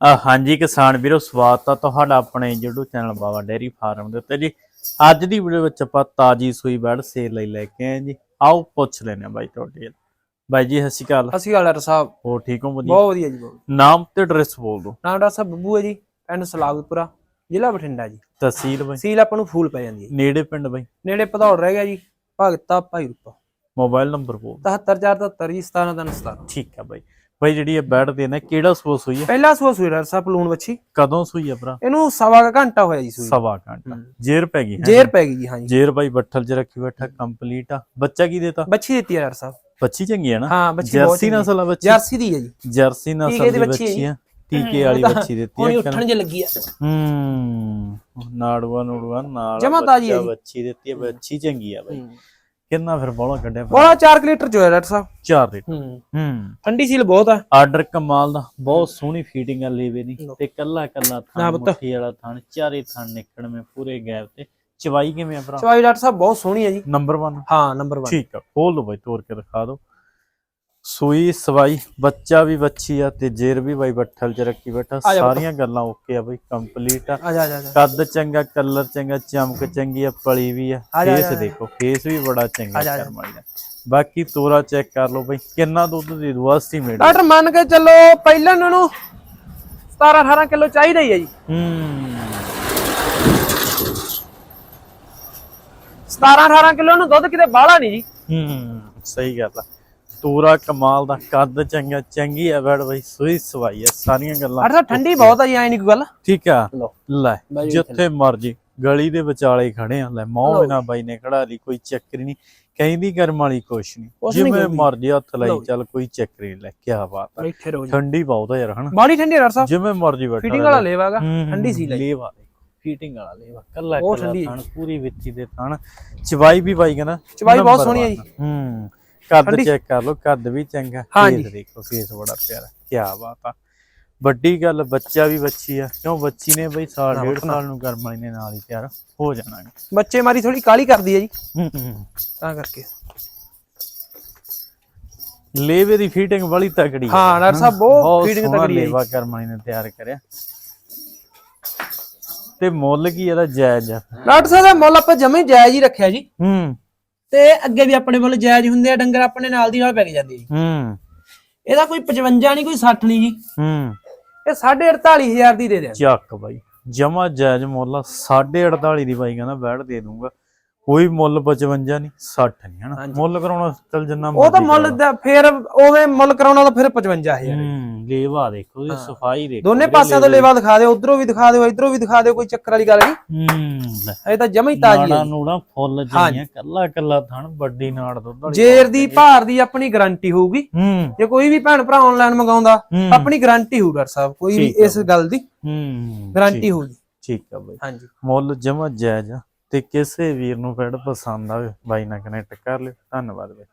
ਹਾਂਜੀ ਕਿਸਾਨ ਵੀਰੋ ਸਵਾਗਤ ਆ ਤੁਹਾਡਾ ਆਪਣੇ YouTube ਚੈਨਲ ਬਾਬਾ ਡੇਰੀ ਫਾਰਮ ਦੇ ਉੱਤੇ ਜੀ। ਅੱਜ ਦੀ ਵੀਡੀਓ ਵਿੱਚ ਆਪਾਂ ਤਾਜੀ ਸੂਈ ਬੈੜ ਸੇਲ ਲਈ ਲੈ ਕੇ ਆਏ ਜੀ। ਆਓ ਪੁੱਛ ਲੈਨੇ ਆ ਬਾਈ ਤੁਹਾਡੇ। ਬਾਈ ਜੀ ਸਤਿ ਸ਼੍ਰੀ ਅਕਾਲ। ਗੱਲ ਡਾਕਟਰ ਸਾਹਿਬ। ਹੋਰ ਠੀਕ ਹੋ? ਵਧੀਆ। ਬਹੁਤ ਵਧੀਆ ਜੀ ਬਹੁਤ ਨਾਮ ਤੇ ਐਡਰੈਸ ਬੋਲ ਦਿਓ। ਨਾਮ ਡਾਕਟਰ ਸਾਹਿਬ ਬੱਬੂ ਹੈ ਜੀ ਪਿੰਡ ਸਲਾਗਤਪੁਰਾ ਜ਼ਿਲ੍ਹਾ ਬਠਿੰਡਾ ਜੀ। ਤਹਿਸੀਲ ਬਾਈ। ਸੀਲ ਆਪਾਂ ਨੂੰ ਫੂਲ ਪੈ ਜਾਂਦੀ ਹੈ। ਨੇੜੇ ਪਿੰਡ ਬਾਈ। ਨੇੜੇ ਭਦੌੜ ਰਹਿ ਗਿਆ ਜੀ ਭਗਤਾ ਭਾਈ ਰੂਪਾ। ਮੋਬਾਈਲ ਨੰਬਰ ਬੋਲ 77477 ਜੀ 17317 ਠੀਕ ਆ ਬਾਈ। ਬਾਈ ਜਿਹੜੀ ਇਹ ਬੈੜ ਦੇ ਨੇ ਕਿਹੜਾ ਸੂਸ ਹੋਈ ਹੈ? ਪਹਿਲਾ ਸੂਆ ਸੂਈ ਡਾਕਟਰ ਸਾਹਿਬ ਪਲੂਣ ਬੱਚੀ ਕਦੋਂ ਸੂਈ ਆ ਭਰਾ? ਇਹਨੂੰ ਸਵਾ ਕੁ ਘੰਟਾ ਹੋਇਆ ਜੀ ਸੂਈ ਸਵਾ ਘੰਟਾ। ਹੂੰ। ਜੇਰ ਪੈ ਗਈ ਹੈਂ? ਜੇਰ ਪੈ ਗਈ ਜੀ ਹਾਂ ਜੀ ਜੇਰ ਬਾਈ ਬੱਠਲ ਚ ਰੱਖੀ ਬੈਠਾ ਕੰਪਲੀਟ ਆ। ਬੱਚਾ ਕੀ ਦੇਤਾ? ਬੱਚੀ ਦਿੱਤੀ ਹੈ ਡਾਕਟਰ ਸਾਹਿਬ। ਬੱਚੀ ਚੰਗੀ ਹੈ ਨਾ? ਹਾਂ ਬੱਚੀ ਬਹੁਤ ਜਰਸੀ। ਨਸਲ ਆ ਬੱਚੀ? ਜਰਸੀ ਦੀ ਹੈ ਜੀ। ਜਰਸੀ ਨਸਲ ਦੀ ਬੱਚੀ ਹੈ ਟੀਕੇ ਵਾਲੀ ਬੱਚੀ ਦਿੱਤੀ ਆ ਉੱਠਣ ਜੇ ਲੱਗੀ ਆ। ਹੂੰ। ਨਾੜੂਆ ਨੂੜੂਆ ਨਾਲ ਜਮਾਂ ਤਾਜ਼ੀ ਹੈ ਬੱਚਾ ਜੀ। ਬੱਚੀ ਦਿੱਤੀ ਆ ਬੱਚੀ ਚੰਗੀ ਆ ਬਾਈ। ਕਿੰਨਾ ਫਿਰ ਬੋਲਾ ਕੱਢਿਆ ਬੋਲਾ 4 ਲੀਟਰ ਚ ਹੋਇਆ ਡਾਕਟਰ ਸਾਹਿਬ। 4 ਲੀਟਰ। ਹੂੰ। ਹੂੰ। ਠੰਡੀ ਸੀਲ ਬਹੁਤ ਆ। ਆਰਡਰ ਕਮਾਲ ਦਾ ਬਹੁਤ ਸੋਹਣੀ ਫੀਟਿੰਗ ਆ ਲੇਵੇ ਦੀ। ਤੇ ਕੱਲਾ ਕੱਲਾ ਪੁੱਤ। ਮੁੱਠੀ ਵਾਲਾ ਥਣ ਚਾਰੇ ਥਣ ਨਿਕਲਵੇਂ ਪੂਰੇ ਗੈਪ ਤੇ। ਚਵਾਈ ਕਿਵੇਂ ਆ ਭਰਾ? ਚਵਾਈ ਡਾਕਟਰ ਸਾਹਿਬ ਬਹੁਤ ਸੋਹਣੀ ਹੈ ਜੀ। ਨੰਬਰ 1 ਹਾਂ ਨੰਬਰ 1 ਠੀਕ ਆ ਖੋਲ ਦੋ ਬਾਈ ਤੋੜ ਕੇ ਦਿਖਾ ਦਿਓ। ਸੂਈ ਸਵਾਈ ਬੱਚਾ ਵੀ ਬੱਚੀ ਆ ਤੇ ਜੇਰ ਵੀ ਬਾਈ ਬੱਠਲ ਚ ਰੱਖੀ ਬੈਠਾ। ਆ। ਸਾਰੀਆਂ ਗੱਲਾਂ ਓਕੇ ਆ ਬਾਈ ਕੰਪਲੀਟ ਆ। ਆ ਆ ਆ ਕੱਦ ਚੰਗਾ ਕਲਰ ਚੰਗਾ ਚਮਕ ਚੰਗੀ ਆ ਪਲੀ ਵੀ ਆ। ਆ ਫੇਸ ਆ। ਦੇਖੋ ਫੇਸ ਵੀ ਬੜਾ ਚੰਗਾ ਆ ਜਾ, ਆ ਜਾ। ਕਰਮ ਵਾਲੀ ਦਾ। ਬਾਕੀ ਤੋਰਾ ਚੈੱਕ ਕਰ ਲਓ ਬਾਈ ਕਿੰਨਾ ਦੁੱਧ ਦੇ ਦੂ ਐਸਟੀਮੇਟ ਡਾਕਟਰ ਮੰਨ ਕੇ ਚੱਲੋ ਪਹਿਲਾਂ ਇਹਨਾਂ ਨੂੰ 17 18 ਕਿਲੋ ਚਾਹੀਦਾ ਹੀ ਹੈ ਜੀ। ਹੂੰ। 17 18 ਕਿਲੋ ਨੂੰ ਦੁੱਧ ਕਿਤੇ ਬਾਹਲਾ ਨਹੀਂ ਜੀ। ਹੂੰ ਸਹੀ ਗੱਲ ਆ। ਤੋਰਾ ਕਮਾਲ ਦਾ ਕੱਦ ਚੰਗਾ ਚੰਗੀ ਆ ਬੜ ਬਾਈ ਸੂਈ ਸਵਾਈ ਆ ਸਾਰੀਆਂ ਗੱਲਾਂ ਅੱਠਾ ਠੰਡੀ ਬਹੁਤ ਆ ਜੀ ਐ ਨਹੀਂ ਕੋਈ ਗੱਲ? ਠੀਕ ਆ। ਲੋ ਲੈ ਜਿੱਥੇ ਮਰਜ਼ੀ ਗਲੀ ਦੇ ਵਿਚਾਲੇ ਹੀ ਖੜੇ ਆ। ਲੈ ਮੌਹ। ਬਿਨਾ ਬਾਈ ਨੇ ਖੜਾ ਲਈ ਕੋਈ ਚੱਕਰ ਹੀ ਨਹੀਂ। ਕਹਿੰਦੀ ਕਰਮ ਵਾਲੀ ਕੁਛ ਨਹੀਂ। ਜਿਵੇਂ। ਮਰਜ਼ੀ ਹੱਥ ਲਾਈ। ਚੱਲ ਕੋਈ ਚੱਕਰ ਹੀ ਨੀ ਲੈ ਕੀ ਬਾਤ ਜੀ। ਠੰਡੀ ਬਹੁਤ ਆ ਯਾਰ ਹਨਾ? ਬਾੜੀ ਠੰਡੀ ਸਾਹਿਬ। ਜਿਵੇਂ ਮਰਜ਼ੀ ਬੈਠਾ ਫਿਟਿੰਗ ਵਾਲਾ ਲੇਵਾਗਾ ਹੂੰ, ਠੰਡੀ ਸੀ ਲਈ। ਲੇਵਾ ਫੀਟਿੰਗ ਵਾਲਾ ਲੇਵਾ ਕੱਲਾ ਕੱਲਾ ਪੂਰੀ ਵਿੱਚੀ ਦੇ ਥਣ। ਚਵਾਈ ਵੀ ਬਾਈ ਕਹਿੰਦਾ ਚਵਾਈ ਬਹੁਤ ਸੋਹਣੀ ਹੈ। ਜੀ। ਹੂੰ। ਕੱਦ ਠੰਡੀ- ਚੈੱਕ ਕਰ ਲਓ ਕੱਦ ਵੀ ਚੰਗਾ ਹਾਂ ਫੇਸ। ਦੇਖੋ ਫੇਸ ਬੜਾ ਪਿਆਰਾ ਕੀ ਬਾਤ ਆ ਵੱਡੀ ਗੱਲ ਬੱਚਾ ਵੀ ਬੱਚੀ ਆ ਕਿਉਂ ਬੱਚੀ ਨੇ ਬਈ ਸਾਲ ਡੇਢ। ਸਾਲ ਨੂੰ ਕਰਮ ਵਾਲੀ ਨੇ ਨਾਲ ਹੀ ਤਿਆਰ ਹੋ ਜਾਣਾ ਗਾ। ਬੱਚੇ ਮਾਰੀ ਥੋੜੀ ਕਾਲੀ ਕਰਦੀ ਹੈ ਜੀ ਹੂੰ, ਹੂੰ। ਤਾਂ ਕਰਕੇ ਲੇਵੇ ਦੀ ਫੀਟਿੰਗ ਬੜੀ ਤਕੜੀ ਆ। ਹਾਂ, ਡਾਕਟਰ ਸਾਹਿਬ, ਬਹੁਤ fitting ਸੋਹਣਾ ਤਕੜੀ ਆ ਜੀ। ਲੇਵਾ ਕਰਮ ਵਾਲੀ ਨੇ ਤਿਆਰ ਕਰਿਆ ਤੇ ਮੁੱਲ ਕੀ ਇਹਦਾ ਜਾਇਜ਼ ਆ ਡਾਕਟਰ ਸਾਹਿਬ ਦਾ ਮੁੱਲ ਆਪਾਂ ਜਮੇ ਜਾਇਜ਼ ਹੀ ਰੱਖਿਆ ਜੀ ਹੂੰ ਤੇ ਅੱਗੇ ਵੀ ਆਪਣੇ ਮੁੱਲ ਜਾਇਜ਼ ਹੁੰਦੇ ਆ ਡੰਗਰ ਆਪਣੇ ਨਾਲ ਦੀ ਨਾਲ ਪੈ ਜਾਂਦੇ ਜੀ। ਹੂੰ। ਇਹਦਾ ਕੋਈ 55 ਨਹੀਂ ਕੋਈ 60 ਨਹੀਂ ਜੀ। ਹੂੰ। ਇਹ 48500 ਦੀ ਦੇ ਦਿਆਂਗੇ ਚੱਕ ਬਾਈ ਜਮਾ ਜਾਇਜ਼ ਮੁੱਲ ਆ, ਸਾਢੇ 48 ਦੀ ਬਾਈ ਕਹਿੰਦਾ ਬੈਠ ਦੇ ਦੂੰਗਾ। ਕੋਈ ਮੁੱਲ 55 ਨਹੀਂ 60 ਨਹੀਂ ਹਨਾ। ਮੁੱਲ ਕਰਾਉਣਾ ਚੱਲ ਜਿੰਨਾ ਉਹ ਤਾਂ ਮੁੱਲ ਦਾ ਫਿਰ ਉਵੇਂ ਮੁੱਲ ਕਰਾਉਣਾ ਤਾਂ ਫਿਰ 55000 ਲਓ। ਹੂੰ। ਲੇਵਾ ਦੇਖੋ ਉਹਦੀ ਸਫ਼ਾਈ ਦੇਖੋ ਦੋਨੇ ਪਾਸਿਆਂ ਤੋਂ ਲੇਵਾ। ਦਿਖਾ ਦਿਓ ਉਧਰੋਂ ਵੀ ਦਿਖਾ ਦਿਓ ਇਧਰੋਂ ਵੀ ਦਿਖਾ ਦਿਓ ਕੋਈ ਚੱਕਰ ਵਾਲੀ ਗੱਲ ਨਹੀਂ। ਹੂੰ ਇਹ ਤਾਂ ਜਮਾ ਹੀ ਤਾਜੀ ਹੈ। ਨੂੜਾ ਫੁੱਲ ਜਈਆਂ ਕੱਲਾ ਕੱਲਾ ਥਣ ਵੱਡੀ ਨਾੜ ਦੁੱਧ ਵਾਲੀ ਜੇਰ ਦੀ ਭਾਰ ਦੀ ਆਪਣੀ ਗਾਰੰਟੀ ਹੋਊਗੀ। ਹੂੰ। ਜੇ ਕੋਈ ਵੀ ਭੈਣ ਭਰਾ ਆਨਲਾਈਨ ਮੰਗਾਉਂਦਾ। ਆਪਣੀ ਗਾਰੰਟੀ ਹੋਊ ਡਾਕਟਰ ਸਾਹਿਬ ਕੋਈ ਵੀ ਇਸ ਗੱਲ ਦੀ ਹੂੰ ਗਾਰੰਟੀ ਹੋਊਗੀ। ਠੀਕ ਆ ਬਾਈ। ਹਾਂਜੀ। ਮੁੱਲ ਜਮਾ ਜਾਇਜ਼ ਆ। ਤੇ ਕਿਸੇ ਵੀਰ ਨੂੰ ਫੈਡ ਪਸੰਦ ਆਵੇ ਬਾਈ ਨਾਲ ਕਨੈਕਟ ਕਰ ਲਿਓ। ਧੰਨਵਾਦ ਬਾਈ।